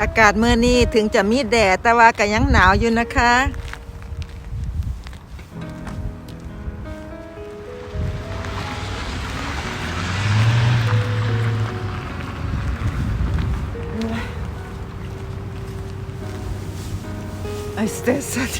อากาศเมื่อนี้ถึงจะมีแดดแต่ว่าก็ยังหนาวอยู่นะคะ Ai, stressat.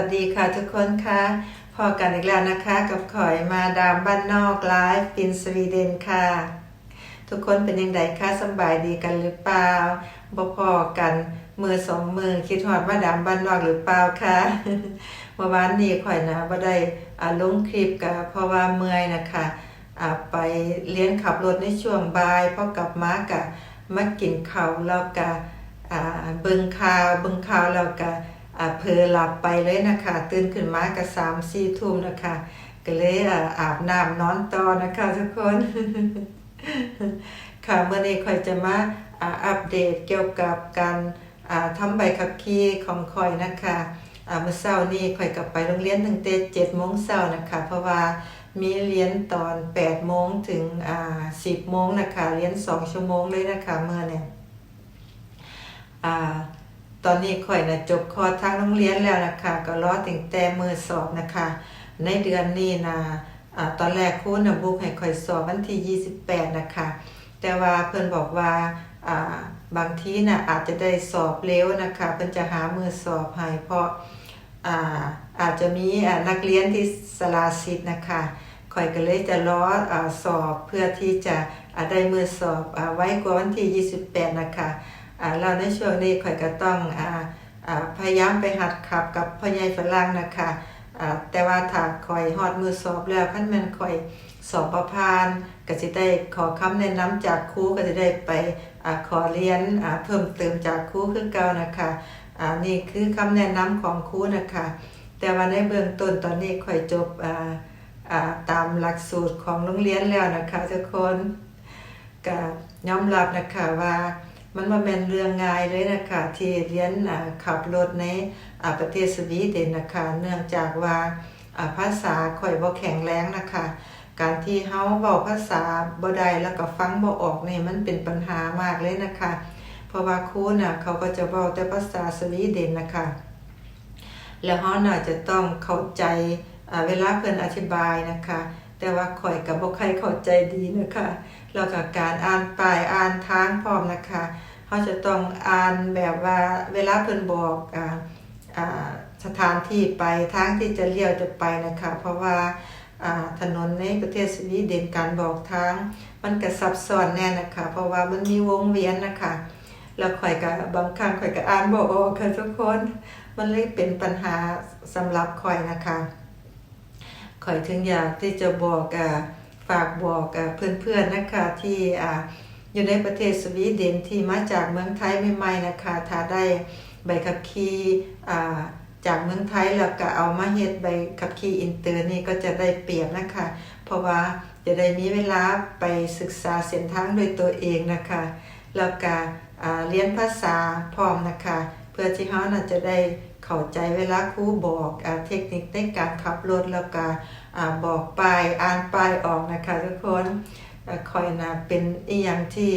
วัสดีค่ะทุกคนค่ะพอกันอีกแล้วนะคะ กับข่อยมาดามบ้านนอกไลฟ์ปินสวีเดนค่ะ ทุกคนเป็นยังไงคะสบายดีกันหรือเปล่าบ่พอกันมือสองมือคิดหอดมาดามบ้านนอกหรือเปล่าคะเมื่อวานนี้ข่อยนะบ่ได้อ่าลงคลิปกับเพราะว่าเมื่อยนะคะอ่าไปเลี้ยงขับรถในช่วงบ่ายพอกลับมากะมากินข้าวแล้วก็อ่าเบิ่งข่าวเบิ่งข่าวแล้วก็อ่า เพลอหลับไปเลยนะคะ ตื่นขึ้นมาก็สามสี่ทุ่มนะคะ ก็เลยอาอาบน้ำนอนต่อนะคะทุกคน ค่ะเมื่อนี้คอยจะมาอาอัปเดตเกี่ยวกับการอาทำใบขับขี่ของคอยนะคะอาเมื่อเช้านี้คอยกลับไปโรงเรียนตั้งแต่เจ็ดโมงเช้านะคะ เพราะว่ามีเรียนตอนแปดโมงถึงอาสิบโมงนะคะเรียนสองชั่วโมงเลยนะคะเมื่อเนี่ยอา ตอนนี้ข่อยนะจบคอร์สทางโรงเรียนแล้วนะคะ ก็รอถึงแต่มือสอบนะคะ ในเดือนนี้นะอ่าตอนแรกครูนะบุกให้ข่อยสอบวันที่ 28 นะคะ แต่ว่าเพิ่อนบอกว่าบางทีนะอาจจะได้สอบเร็วนะคะ เพิ่อนจะหามือสอบให้เพราะอาอาจจะมีนักเรียนที่สลาสิทธ์นะคะข่อยก็เลยจะรออสอบเพื่อที่จะอ่าได้มือสอบอไว้กว่าวันที่ 28 นะคะ เราในช่วงนี้ข่อยก็ต้องออพยายามไปหัดขับกับพ่อใหญ่ฝรั่งนะคะแต่ว่าถ้าข่อยฮอดมือสอบแล้วคันแม่นข่อยสอบประพานก็สิได้ขอคำแนะนำจากครูก็สิได้ไปอขอเรียนเพิ่มเติมจากครูคือเก่านะคะนี่คือคำแนะนำของครูนะคะ แต่ว่าในเบื้องต้นตอนนี้ข่อยจบตามหลักสูตรของโรงเรียนแล้วนะคะทุกคนก็ยอมรับนะคะว่า มันมาเป็นเรื่องง่ายเลยนะคะที่เรียนขับรถในประเทศสวีเดนนะคะเนื่องจากว่าภาษาค่อยบ่แข็งแรงนะคะ การที่เฮาเว้าภาษาบ่ได้แล้วก็ฟังบ่ออกนี่มันเป็นปัญหามากเลยนะคะ เพราะว่าครูน่ะเขาก็จะเว้าแต่ภาษาสวีเดนนะคะแล้วเฮาน่าจะต้องเข้าใจเวลาเพิ่นอธิบายนะคะ แต่ว่าข่อยก็บ่ค่อยเข้าใจดีนะคะแล้วก็การอ่านป้ายอ่านทางพร้อมนะคะเขาจะต้องอ่านแบบว่าเวลาเพิ่นบอกอ่าอ่าสถานที่ไปทางที่จะเลี้ยวจะไปนะคะ เพราะว่าอ่าถนนในประเทศสวีเดนการบอกทาง มันก็ซับซ้อนแน่นะคะ เพราะว่ามันมีวงเวียนนะคะแล้วข่อยก็บางครั้งข่อยก็อ่านบ่ออกค่ะทุกคน มันเลยเป็นปัญหาสำหรับข่อยนะคะ ขอยถึงอยากที่จะบอกอ่าฝากบอกอ่าเพื่อนๆนะคะที่อ่าอยู่ในประเทศสวีเดนที่มาจากเมืองไทยใหม่ๆนะคะถ้าได้ใบขับขี่อ่าจากเมืองไทยแล้วก็เอามาเฮ็ดใบขับขี่อินเตอร์นี่ก็จะได้เปรียบนะคะ เพราะว่าจะได้มีเวลาไปศึกษาเส้นทางด้วยตัวเองนะคะ แล้วก็เรียนภาษาพร้อมนะคะ พื่อที่เขาน่ะจะได้เข้าใจเวลาครูบอกอเทคนิคในการขับรถแล้วก็บอกป้ายอ่านป้ายออกนะคะทุกคนอคอยนะเป็นอีหยังที่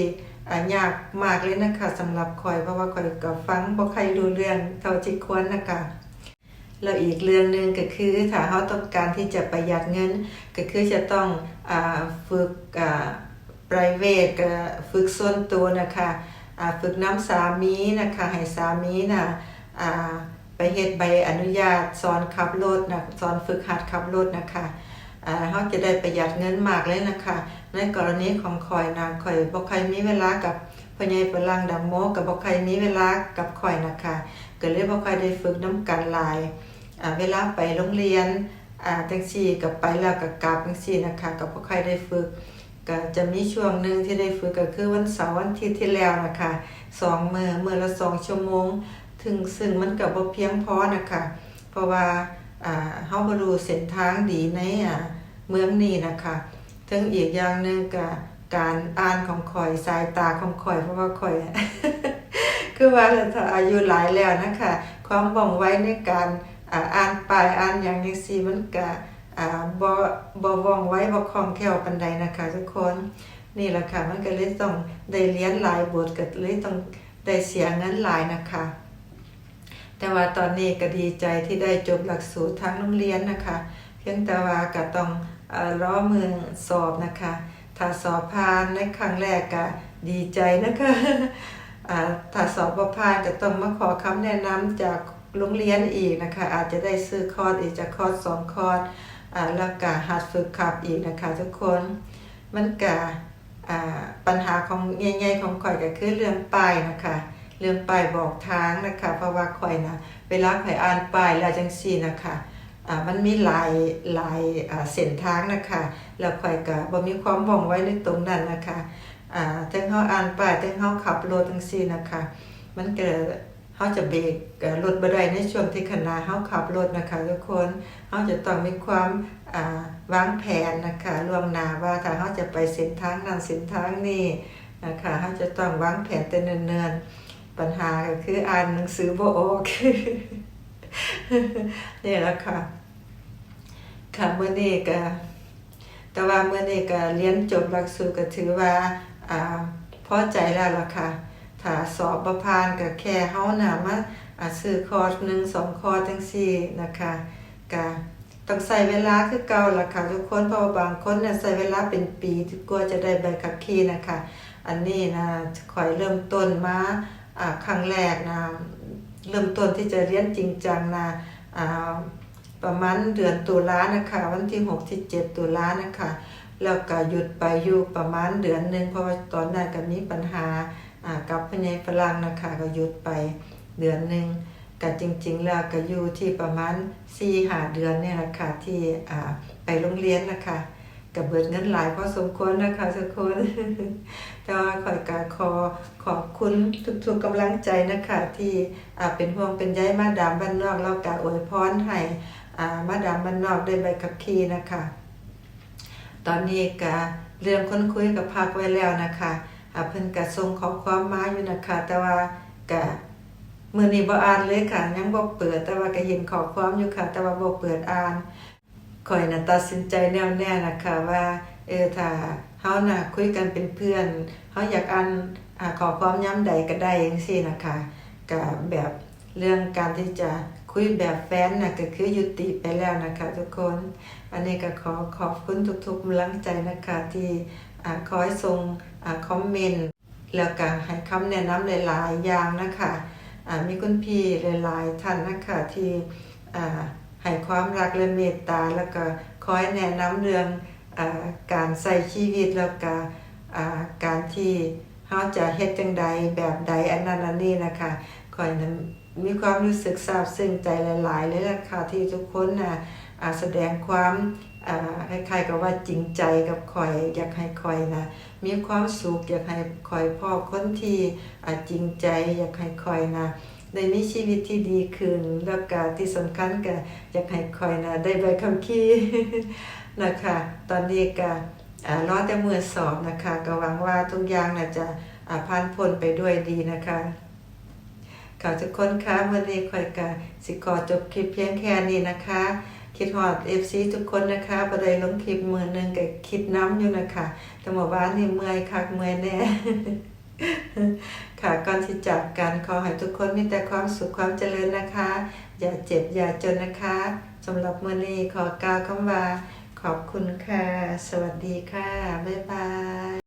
ยากมากเลยนะคะสำหรับคอยเพราะว่าคอยก็ฟังบ่ใครรู้เรื่องเท่าที่ควรนะคะแล้วอีกเรื่องหนึ่งก็คือถ้าเขาต้องการที่จะประหยัดเงิน ก็คือจะต้องอฝึกอ่า private ฝึกส่วนตัวนะคะ ฝึกน้ำสามีนะคะให้สามีนะอ่าไปเฮ็ดใบอนุญาตสอนขับรถนะสอนฝึกหัดขับรถนะคะเฮาจะได้ประหยัดเงินมากเลยนะคะ ในกรณีของข่อยนะข่อยบ่ค่อยมีเวลากับพ่อใหญ่ฝรั่งดำโมกับบ่ค่อยมีเวลากับข่อยนะคะก็เลยบ่ค่อยได้ฝึกนํกันหลายเวลาไปโรงเรียนอ่าจังซี่ก็ไปแล้วก็กลับจังซี่นะคะก็บ่ค่อยได้ฝึก ก็จะมีช่วงหนึ่งที่ได้ฝึกก็คือวันเสาร์วันอาทิตย์ที่แล้วนะคะสองมือมือละสองชั่วโมง ถึงซึ่งมันก็บ่เพียงพอนะคะ เพราะว่าเฮาบ่รู้เส้นทางดีในเมืองนี้นะคะถึงอีกอย่างหนึ่งก็การอ่านของข่อยสายตาของข่อยเพราะว่าข่อย คือว่าถ้าอายุหลายแล้วนะคะ ความว่องไวในการอ่านป้ายอ่านหยังจังซี่มันก็ อ่าบ่บ่ว่องไวบ่คล่องแคล่วปานใดนะคะทุกคนนี่แหละค่ะมันก็เลยต้องได้เรียนหลายบทก็เลยต้องได้เสียเงินหลายนะคะ แต่ว่าตอนนี้ก็ดีใจที่ได้จบหลักสูตรทางโรงเรียนนะคะ เพียงแต่ว่าก็ต้องเอ่อรอมือสอบนะคะ ถ้าสอบผ่านในครั้งแรกก็ดีใจนะคะถ้าสอบผ่านก็ต้องมาขอคำแนะนำจากโรงเรียนอีกนะคะ อาจจะได้ซื้อคอร์สอีกจากคอร์สสองคอร์ส แล้วก็หัดฝึกขับอีกนะคะทุกคนมันก็อ่าปัญหาของใหญ่ๆของข่อยก็คือเรื่องป้ายนะคะเรื่องป้ายบอกทางนะคะเพราะว่าข่อยนะเวลาข่อยอ่านป้ายแล้วจังซี่นะคะอ่ามันมีหลายหลายอ่าเส้นทางนะคะแล้วข่อยก็บ่มีความว่องไวในตรงนั้นนะคะอ่าถึงเฮาอ่านป้ายถึงเฮาขับรถจังซี่นะคะมันเก็ เฮาจะเบรกรถบ่ไดในช่วงที่ขณะเฮาขับรถนะคะทุกคนเฮาจะต้องมีความาวางแผนนะคะล่วงหน้าว่าถ้าเฮาจะไปเส้นทางนั้นเส้นทางนี้นะคะเฮาจะต้องวางแผนแต่เนิ่นๆปัญหาก็คืออ่านหนังสือบ่ออกนี่แหละค่ะค่ะเมื้อนี้ก็แต่ว่าเมื้อนี้ก็เรียนจบหลักสูตรก็ถือว่าอ่าพอใจแล้วล่ะค่ะ ถ้าสอบบ่ผ่านก็แค่เฮาน่ะมาอ่าซื้อคอร์ส1 2คอร์สจังซี่นะคะก็ต้องใช้เวลาคือเก่าล่ะค่ะทุกคนเพราะว่าบางคนน่ะใช้เวลาเป็นปีกว่าจะได้ใบขับขี่นะคะ อันนี้นะข่อยเริ่มต้นมาครั้งแรกนะเริ่มต้นที่จะเรียนจริงจังนะประมาณเดือนตุลานะคะ วันที่6ที่7ตุลานะคะ แล้วก็หยุดไปอยู่ประมาณเดือนหนึ่งเพราะว่าตอนนั้นก็มีปัญหา กับพญายฝรั่งนะคะก็หยุดไปเดือนหนึ่งก็จริงๆแล้วก็อยู่ที่ประมาณ4-5เดือนเนี่ยแหละค่ะที่ไปโรงเรียนนะคะก็เบิดเงินหลายพอสมควรนะคะทุกคน แต่ว่าขอยก็ขอขอบคุณทุกๆกำลังใจนะคะที่เป็นห่วงเป็นใยมาดามบ้านนอกแล้วก็อวยพรให้มาดามบ้านนอกได้ใบขับขี่นะคะ ตอนนี้ก็เรื่องคนคุยกับพักไว้แล้วนะคะ เพิ่นก็ส่งขอความมาอยู่นะคะแต่ว่าก็มื้อนี้บ่อ่านเลยค่ะ ยังบ่เปิด แต่ว่าก็เห็นขอความอยู่ค่ะ แต่ว่าบ่เปิดอ่านข่อยน่ะตัดสินใจแน่วแน่นะคะว่าเออถ้าเฮาน่ะคุยกันเป็นเพื่อนเฮาอยากอ่านอ่าขอความยามใดก็ได้จังซี่นะคะก็แบบเรื่องการที่จะคุยแบบแฟนน่ะก็คือยุติไปแล้วนะคะทุกคน อันนี้ก็ขอขอบคุณทุกๆกำลังใจนะคะที่อ่าคอยส่ง คอมเมนต์แล้วก็ให้คำแนะนำหลาย ๆ อย่างนะคะอ่ามีคุณพี่หลาย ๆ ท่านนะคะที่ให้ความรักและเมตตา แล้วก็คอยแนะนำเรื่องอการใส่ชีวิตแล้วก็การที่เฮาจะเฮ็ดจังใดแบบใดอันนั้นอันนี้นะคะคอยนั้นมีความรู้สึกซาบซึ้งใจหลาย ๆ เลยล่ะค่ะที่ทุกคนนะแสดงความ คล้ายๆกับว่าจริงใจกับคอย อยากให้คอยนะมีความสุขอยากให้คอยพ่อคนที่จริงใจอยากให้คอยนะได้มีชีวิตที่ดีขึ้นแล้วก็ที่สำคัญก็อยากให้คอยนะได้ใบขับขี่นะคะตอนนี้ก็รอแต่มือสอบนะคะก็หวังว่าทุกอย่างนะจะผ่านพ้นไปด้วยดีนะคะค่ะทุกคนคะวันนี้ข่อยกะสิขอจบคลิปเพียงแค่นี้นะคะ คิดฮอด FC ทุกคนนะคะบ่ได้ลงคลิปมือหนึงก็คิดน้ำอยู่นะคะแต่เมื่อวานนี่เมื่อยคักเมื่อยแน่ค่ะก่อนที่จากกันขอให้ทุกคนมีแต่ความสุขความเจริญนะคะ อย่าเจ็บอย่าจนนะคะสำหรับมือนี้ขอกล่าวคำว่าขอบคุณค่ะ สวัสดีค่ะ บ๊ายบาย